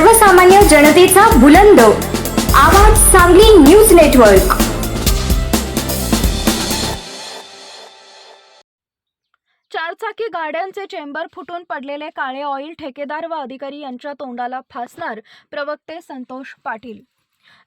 सर्वसामान्य जनतेचा बुलंद. आवाज सांगली न्यूज नेटवर्क. चारचाकी गाड्यांचे चेंबर फुटून पडलेले काळे ऑइल ठेकेदार व अधिकारी यांच्या तोंडाला फासणार प्रवक्ते संतोष पाटील.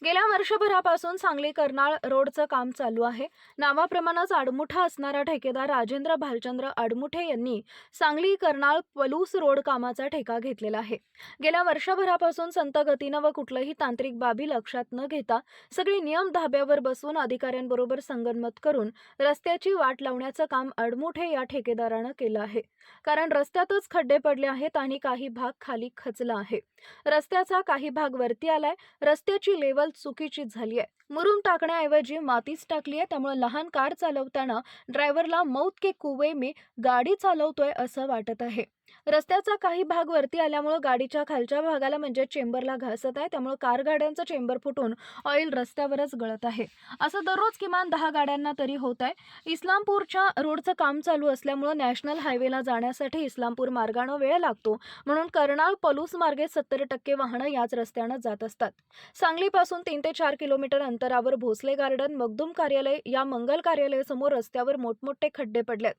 गेल्या वर्षभरापासून सांगली कर्नाळ रोडचं काम चालू आहे. नावाप्रमाणेच आडमुठा असणारा ठेकेदार राजेंद्र भालचंद्र आडमुठे यांनी सांगली कर्नाळ पलूस रोड कामाचा ठेका घेतलेला आहे. गेल्या वर्षभरापासून संत गतीनं व कुठलंही तांत्रिक बाबी लक्षात न घेता सगळी नियम धाब्यावर बसून अधिकाऱ्यांबरोबर संगनमत करून रस्त्याची वाट लावण्याचं काम अडमुठे या ठेकेदारानं केलं आहे. कारण रस्त्यातच खड्डे पडले आहेत आणि काही भाग खाली खचला आहे. रस्त्याचा काही भाग वरती आलाय. रस्त्याची लेवल चुकीची झाली आहे मुरुम टाकण्याऐवजी मातीच टाकली आहे त्यामुळे लहान कार चालवताना ड्रायव्हरला मौत के कुवे मी गाडी चालवतोय असं वाटत आहे. रस्त्याचा काही भाग वरती आल्यामुळे गाडीच्या खालच्या भागाला म्हणजे चेंबरला घासत आहे. त्यामुळे कार गाड्यांचं चेंबर फुटून ऑइल रस्त्यावरच गळत आहे. असं दररोज किमान दहा गाड्यांना तरी होत आहे. इस्लामपूरच्या रोडचं काम चालू असल्यामुळं नॅशनल हायवेला जाण्यासाठी इस्लामपूर मार्गानं वेळ लागतो. म्हणून कर्नाळ पलूस मार्गे सत्तर टक्के वाहनं याच रस्त्यानं जात असतात. सांगलीपासून तीन ते चार किलोमीटर अंतरावर भोसले गार्डन मगदूम कार्यालय या मंगल कार्यालयासमोर रस्त्यावर मोठमोठे खड्डे पडलेत.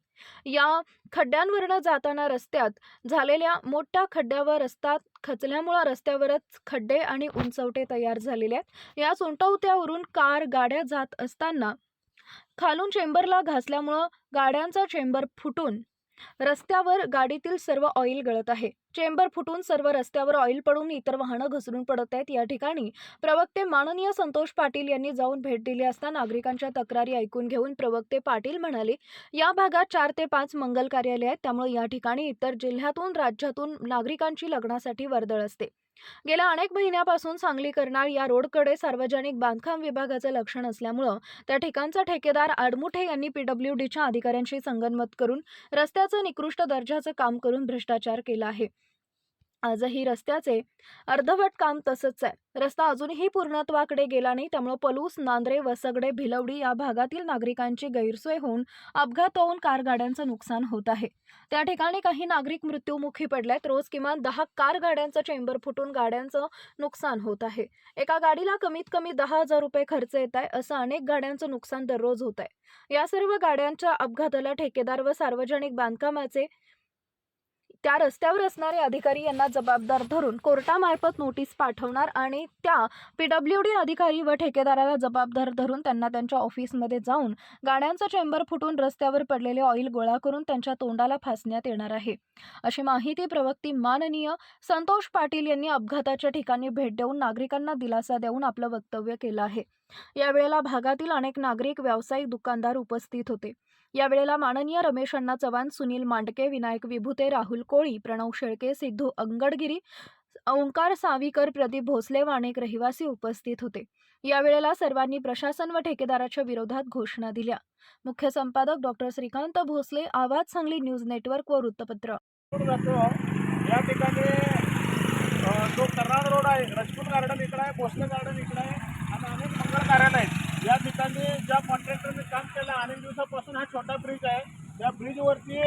या खड्ड्यांवरनं जाताना रस्त्यात झालेल्या मोठ्या खड्ड्यावर रस्ता खचल्यामुळं रस्त्यावरच खड्डे आणि उंचवटे तयार झालेले आहेत. या उंटवत्यावरून कार गाड्या जात असताना खालून चेंबरला घासल्यामुळं गाड्यांचा चेंबर फुटून रस्त्यावर गाडीतील सर्व ऑइल गळत आहे. चेंबर फुटून सर्व रस्त्यावर ऑइल पडून इतर वाहनं घसरून पडत आहेत. या ठिकाणी प्रवक्ते माननीय संतोष पाटील यांनी जाऊन भेट दिली असता नागरिकांच्या तक्रारी ऐकून घेऊन प्रवक्ते पाटील म्हणाले या भागात चार ते पाच मंगल कार्यालय आहेत. त्यामुळे या ठिकाणी इतर जिल्ह्यातून राज्यातून नागरिकांची लग्नासाठी वर्दळ असते. गेल्या अनेक महिन्यापासून सांगली कर्नाळ या रोडकडे सार्वजनिक बांधकाम विभागाचं लक्षण असल्यामुळं त्या ठिकाणचा ठेकेदार आडमुठे यांनी पीडब्ल्यू डीच्या अधिकाऱ्यांशी संगनमत करून रस्त्याचं निकृष्ट दर्जाचं काम करून भ्रष्टाचार केला आहे. आजही रस्त्याचे अर्धवट काम तसंच आहे. रस्ता अजूनही पूर्णत्वाकडे गेला नाही त्यामुळे पलूस नांद्रे वसगडे भिलवडी या भागातील नागरिकांची गैरसोय होऊन अपघात होऊन कार गाड्यांचं नुकसान होत आहे. त्या ठिकाणी काही नागरिक मृत्यूमुखी पडल्यात रोज किमान दहा कार गाड्यांचं चेंबर फुटून गाड्यांचं नुकसान होत आहे. एका गाडीला कमीत कमी दहा हजार रुपये खर्च येत आहे असं अनेक गाड्यांचं नुकसान दररोज होत आहे. या सर्व गाड्यांच्या अपघाताला ठेकेदार व सार्वजनिक बांधकामाचे त्या रस्त्यावर असणारे अधिकारी यांना जबाबदार धरून कोर्टामार्फत नोटीस पाठवणार आणि त्या पीडब्ल्यू डी अधिकारी व ठेकेदाराला जबाबदार धरून त्यांना त्यांच्या ऑफिसमध्ये जाऊन गाड्यांचा चेंबर फुटून रस्त्यावर पडलेले ऑइल गोळा करून त्यांच्या तोंडाला फासण्यात येणार आहे. अशी माहिती प्रवक्ती माननीय संतोष पाटील यांनी अपघाताच्या ठिकाणी भेट देऊन नागरिकांना दिलासा देऊन आपलं वक्तव्य केलं आहे. यावेळेला भागातील अनेक नागरिक व्यावसायिक दुकानदार उपस्थित होते. यावेळेला माननीय रमेश अण्णा चव्हाण सुनील मांडके विनायक विभूते राहुल कोळी प्रणव शेळके सिद्धू अंगडगिरी ओंकार सावीकर प्रदीप भोसले व अनेक रहिवासी उपस्थित होते. यावेळेला सर्वांनी प्रशासन व ठेकेदाराच्या विरोधात घोषणा दिल्या. मुख्य संपादक डॉक्टर श्रीकांत भोसले आवाज सांगली न्यूज नेटवर्क व वृत्तपत्र. या ठिकाणी जो कर्नाळ रोड आहे रजपूत गार्डन इकडं आहे भोसले गार्डन इकडं आहे. आणि अनेक मंगल कार्यालय आहेत. या ठिकाणी ज्या कॉन्ट्रॅक्टरने काम केलं अनेक दिवसापासून हा छोटा ब्रिज आहे. या ब्रिजवरती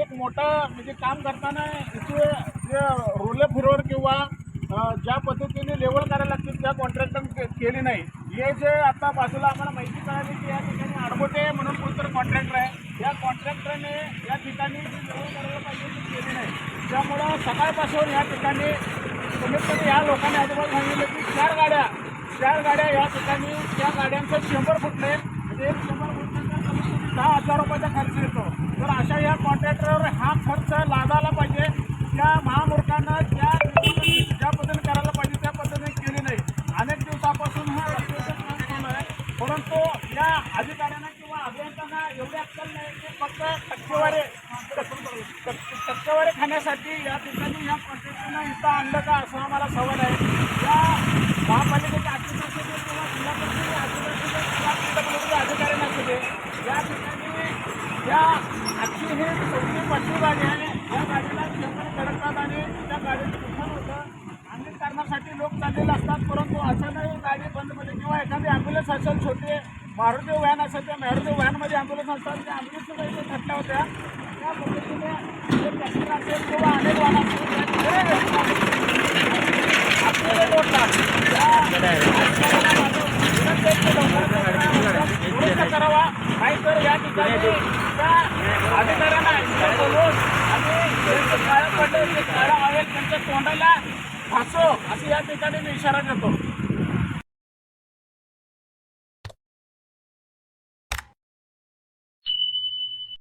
एक मोठा म्हणजे काम करताना इथे जे रोले फिरोर किंवा ज्या पद्धतीने लेवल करायला लागतील त्या कॉन्ट्रॅक्टर केली नाही. हे जे आता बाजूला आम्हाला माहिती कळाली की या ठिकाणी आडबोटे म्हणून कोणतरी कॉन्ट्रॅक्टर आहे. या कॉन्ट्रॅक्टरने या ठिकाणी जी लेवल करायला पाहिजे ती केली नाही. त्यामुळं सकाळपासून या ठिकाणी कमीत कमी या लोकांनी आजोबा सांगितलं की चार गाड्या चार गाड्या या ठिकाणी त्या गाड्यांचं शंभर फुटले म्हणजे शंभर फुटण्याचा कमीत कमी दहा हजार रुपयाचा खर्च येतो. तर अशा या कॉन्ट्रॅक्टरवर हा खर्च लादायला पाहिजे. त्या महामूर्खांना ज्या ज्या पद्धतीने करायला पाहिजे त्या पद्धतीने केली नाही. अनेक दिवसापासून हा चालू आहे. परंतु या अधिकाऱ्यांना किंवा अभियंत्यांना एवढी अक्कल नाही की फक्त टक्केवारी टक्केवारी खाण्यासाठी या ठिकाणी या कॉन्ट्रॅक्टरनं इथं आणलं का असं आम्हाला सवाल आहे. या महापालिकेच्या अधिकारी किंवा जिल्हा परिषदेचे अधिकारी किंवा PWD अधिकारी नसू दे या ठिकाणी या आजची ही चौथी पाचवी गाडी आहे या गाडीला शंभर धडकतात गाडी नुकसान होतं अनेक कारणासाठी लोक चाललेले असतात परंतु अचानक गाडी बंदमध्ये किंवा एखादी ॲम्ब्युलन्स असेल छोटी मारुती व्हॅन असेल त्या मारुती व्हॅनमध्ये ॲम्ब्युलन्स असतात त्या ॲम्ब्युलन्सच्या इथे थटल्या होत्या त्या पद्धतीने जे असेल किंवा अनेक वाहन असेल त्या ठिकाणी दुरुस्त करावा नाहीतर या ठिकाणी त्या अधिकाऱ्यांना इथं बोलवून आणि जे काळं पडलं ते काळं ऑइल त्यांच्या तोंडाला फासो असं या ठिकाणी मी इशारा देतो.